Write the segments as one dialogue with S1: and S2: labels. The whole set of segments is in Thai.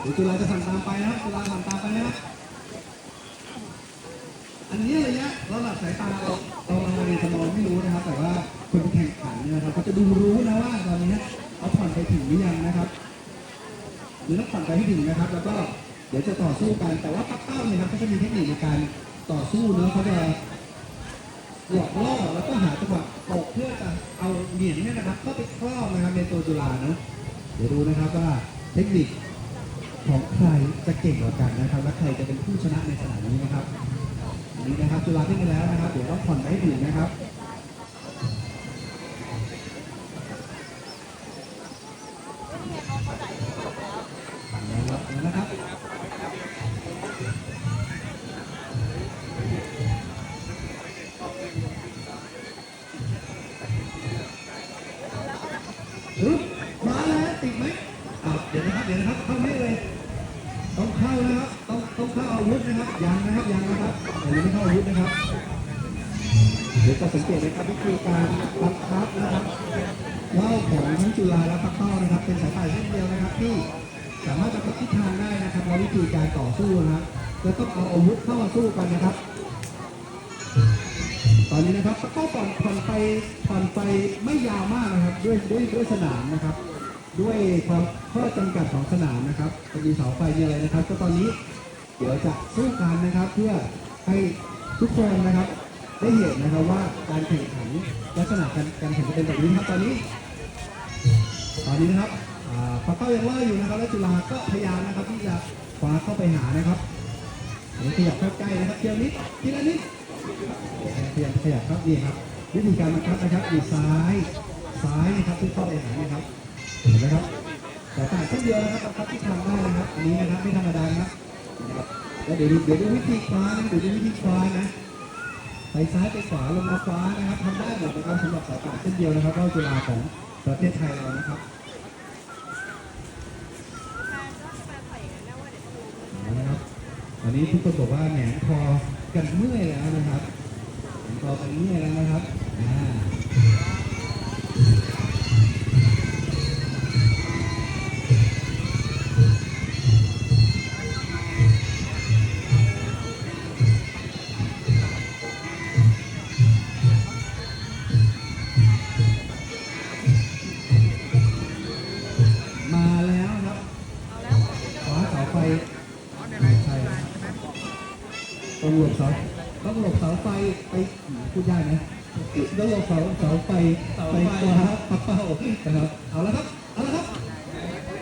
S1: เดี๋ยวจุฬาจะสั่งตามไปนะครับจุฬาสั่งตามไปนะครับอันนี้ระยะระดับสายตาเราเราเราเรียนจะมองไม่รู้นะครับ แต่ว่าคนแข่งขันเนี่ยนะครับเขาจะดูรู้นะว่าตอนนี้เขาผ่อนไปถึงหรือยังนะครับ หรือต้องผ่อนไปให้ถึงนะครับ แล้วก็เดี๋ยวจะต่อสู้กัน แต่ว่าปักเป้าเนี่ยครับเขาจะมีเทคนิคในการต่อสู้เนื้อะเขาจะหลอกล่อแล้วก็หาจังหวะตกเพื่อจะเอาเหรียญเนี่ยนะครับเข้าไปครอบนะครับในตัวจุฬาเนาะเดี๋ยวดูนะครับว่าเทคนิค ของใครจะเก่งกว่ากันนะครับและใครจะเป็นผู้ชนะในสนามนี้นะครับ นี้นะครับจุฬาเล่นไปแล้วนะครับเดี๋ยวต้องผ่อนไปให้ดื่มนะครับ ยังนะครับยังนะครับแต่ยังไม่เข้าอาวุธนะครับเดี๋ยวจะสังเกตนะครับวิธีการบังคับนะครับว่าวของทั้งจุฬาและปักเป้านะครับ เป็นสายป่านเช่นเดียวนะครับที่สามารถจะพักทิทางได้นะครับและวิธีการต่อสู้นะครับแล้วต้องเอาอาวุธเข้ามาสู้กันนะครับ ตอนนี้นะครับปักเป้าผ่อนผ่อนไปผ่อนไปไม่ยาวมากนะครับ ด้วยด้วยด้วยสนามนะครับ ด้วยความข้อจำกัดของสนามนะครับมีเสาไฟมีอะไรนะครับ ก็ตอนนี้ เดี๋ยวจะสู้กันนะครับเพื่อให้ทุกคนนะครับ ได้เห็นนะครับว่าการแข่งขันลักษณะการการแข่งขันเป็นแบบนี้ครับตอนนี้ ตอนนี้นะครับอ่าปักเป้ายังว่าอยู่นะครับ และจุฬาก็พยายามนะครับที่จะคว้าเข้าไปหานะครับเดี๋ยวขยับเข้าใกล้นะครับเทียมนิดทีละนิดพยายามขยับครับนี่ครับวิธีการบังคับนะครับอยู่ซ้ายซ้ายนะครับที่เข้าไปหานะครับเห็นไหมครับแต่ต่างเช่นเดียวนะครับบังคับที่ทำได้นะครับอันนี้นะครับไม่ธรรมดานะครับ นะครับแล้วเดี๋ยวดูเดี๋ยวดูวิธีคว้านะเดี๋ยวดูวิธีคว้านะไปซ้ายไปขวาลงมาฟ้านะครับทำได้หมดนะครับสำหรับสายป่าเช่นเดียวนะครับก็จุฬาของประเทศไทยเรานะครับเอาละครับตอนนี้ทุกคนบอกว่าแหนคอกันเมื่อยแล้วนะครับแหนคอกันเมื่อยแล้วนะครับอ่า หลบเสาต้องหลบเสาไฟไปพูดได้ไหมต้องหลบเสาเสาไฟไปขวาปักเป้านะครับเอาละครับเอาละครับ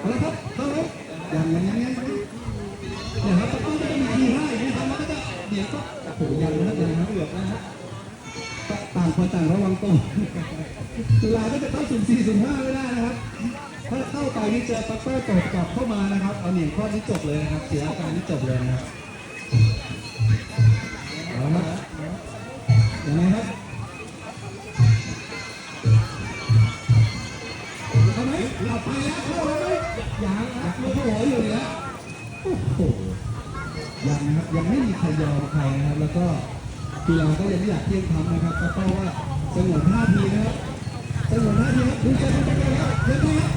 S1: เอาละครับเข้าไหมยังยังยังยังเนี่ยครับปักเป้าจะมีทีให้นะครับแล้วก็จะเดี๋ยวก็โอ้โหยังนะยังนะเหลือนะฮะต่างคนต่างระวังตัวจุฬาก็จะเข้าสุ่มสี่สุ่มห้าไม่ได้นะครับถ้าเข้าไปนี่เจอปัตเตอร์ตกกลับเข้ามานะครับ เอาเหนียงข้อนี้จบเลยนะครับ เสียอาการนี้จบเลยนะครับ เอาละครับยังไงครับเข้าไหมเราไปแล้วเข้าแล้วไหมยังครับโอ้โหอยู่เนี่ยโอ้โหยังนะครับยังไม่มีใครยอมใครนะครับ แล้วก็กีฬาก็ยังไม่อยากเที่ยงทำนะครับก็เพราะว่าสงวนท่าทีนะครับสงวนท่าทีครับดูใจดูใจครับเดี๋ยวดูครับ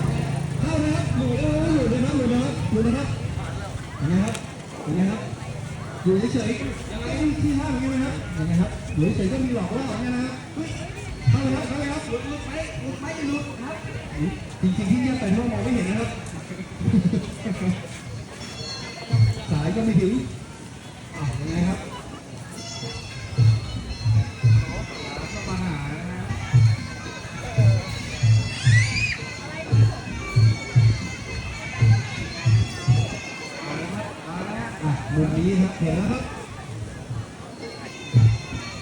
S1: เข้านะครับอยู่เอออยู่นะครับอยู่นะครับอยู่นะครับเนไหมครับเนไหมครับ อยู่เฉยๆยังไงที่ห้างอย่างนี้ไหมครับยังไงครับอยู่เฉยๆก็มีหลอกล่ออย่างนี้ยนะครับเฮ้ยเข้าเลยครับเข้าเลยครับหลุดหลุดไปหลุดไปหลุดครับจริงๆที่เนี่ยแต่เมื่อมองไม่เห็นนะครับ สายก็ไม่ถึง มุมนี้ครับเห็นแล้วครับ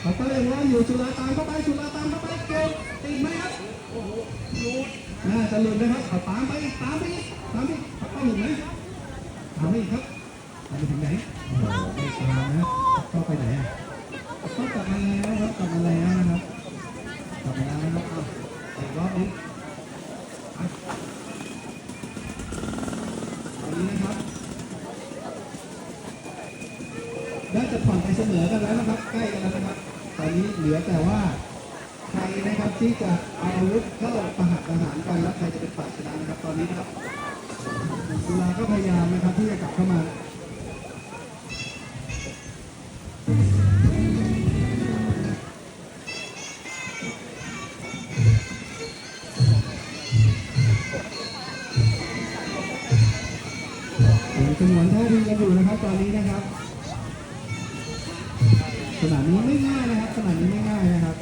S1: ปัตเตอร์ยังว่าอยู่จุฬาตามเข้าไปจุฬาตามเข้าไปเก่งติดไหมครับโอ้โหหลุดน่าจะหลุดนะครับเอาตามไปตามไปตามไปปัตเตอร์หลุดไหมตามไปครับตามไปถึงไหนโอ้โหไม่ตามนะเข้าไปไหนอะเข้ากลับมาแล้วครับกลับมาแล้วนะครับกลับมาแล้วนะครับเอาอีกรอบนึงอะตอนนี้นะครับ น่าจะผ่อนไปเสมอกันแล้วนะครับ ใกล้กันแล้วนะครับ ตอนนี้เหลือแต่ว่าใครนะครับที่จะเอาอาวุธเข้าประหัตประหารกันแล้วใครจะเป็นฝ่ายชนะนะครับ ตอนนี้นะครับจุฬาก็พยายามนะครับที่จะกลับเข้ามา สนามนี้ไม่ง่ายนะครับ สนามนี้ไม่ง่ายนะครับ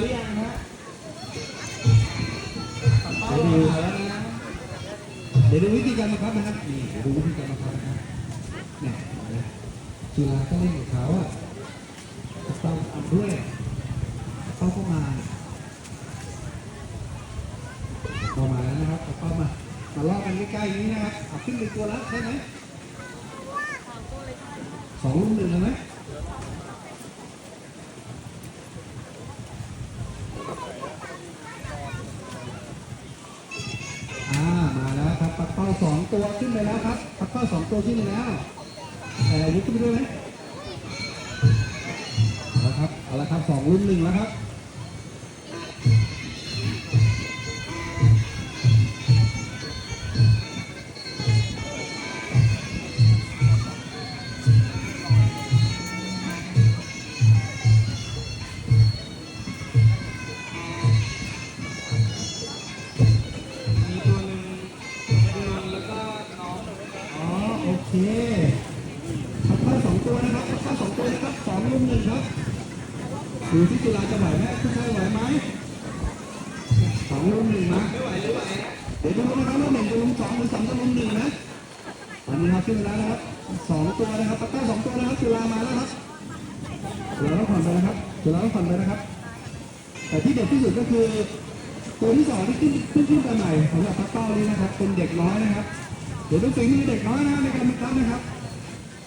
S1: หรือยังฮะเป้ามาแล้วนะเดี๋ยวดูวิธีการบังคับนะครับนี่เดี๋ยวดูวิธีการบังคับนะครับเนี่ยมาแล้วจุฬาก็เล่นกับเขาอะเป้าทำด้วยเป้าก็มาพอมาแล้วนะครับเป้ามามาลอกันใกล้ๆอย่างนี้นะครับขึ้นเป็นตัวแล้วใช่ไหมสองรุ่มหนึ่งเลยไหม สองตัวขึ้นไปแล้วครับปักเข้าสองตัวขึ้นไปแล้วแต่อาวุธขึ้นไปด้วยไหมเอาละครับเอาละครับสองรุ่น
S2: หนึ่งแล้ว
S1: ครับ ดูที่จุฬาจะไหวไหมคุณชายไหวไหมสองรุ่มหนึ่งนะ
S2: ไม่ไหวหรือไหว
S1: เดี๋ยวดูนะครับว่าหนึ่งจะลงสองหรือสองจะลงหนึ่งนะตอนนี้ครับขึ้นมาแล้วนะครับสองตัวนะครับปักเป้าสองตัวนะครับจุฬามาแล้วครับจุฬาต้องผ่อนไปนะครับจุฬาต้องผ่อนไปนะครับแต่ที่เด็ดที่สุดก็คือ ตัวที่สองที่ขึ้นขึ้นขึ้นไปใหม่สำหรับปักเป้านี้นะครับ เป็นเด็กน้อยนะครับ เดี๋ยวต้องสิ่งที่มีเด็กน้อยนะครับในการบังคับนะครับ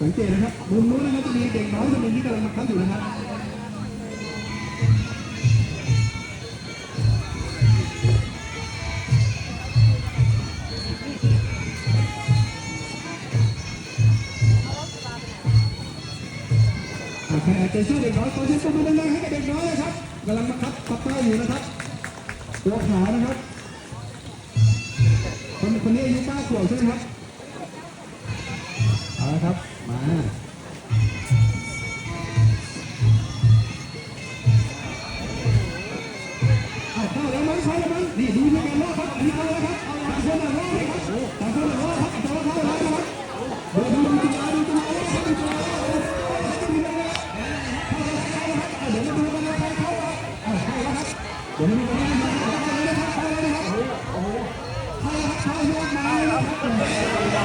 S1: สังเกตนะครับมุมนู้นนะครับจะมีเด็กน้อยคนหนึ่งที่กำลังบังคับอยู่นะครับ ใจะช่วยเด็กน้อยขอเสียงปรบมือดังๆให้กับเด็กน้อยนะครับกำลังมาคับปักเป้าอยู่นะครับตัวขาวนะครับคนคนนี้อายุเก้าขวบใช่ไหมครับเอาละครับมา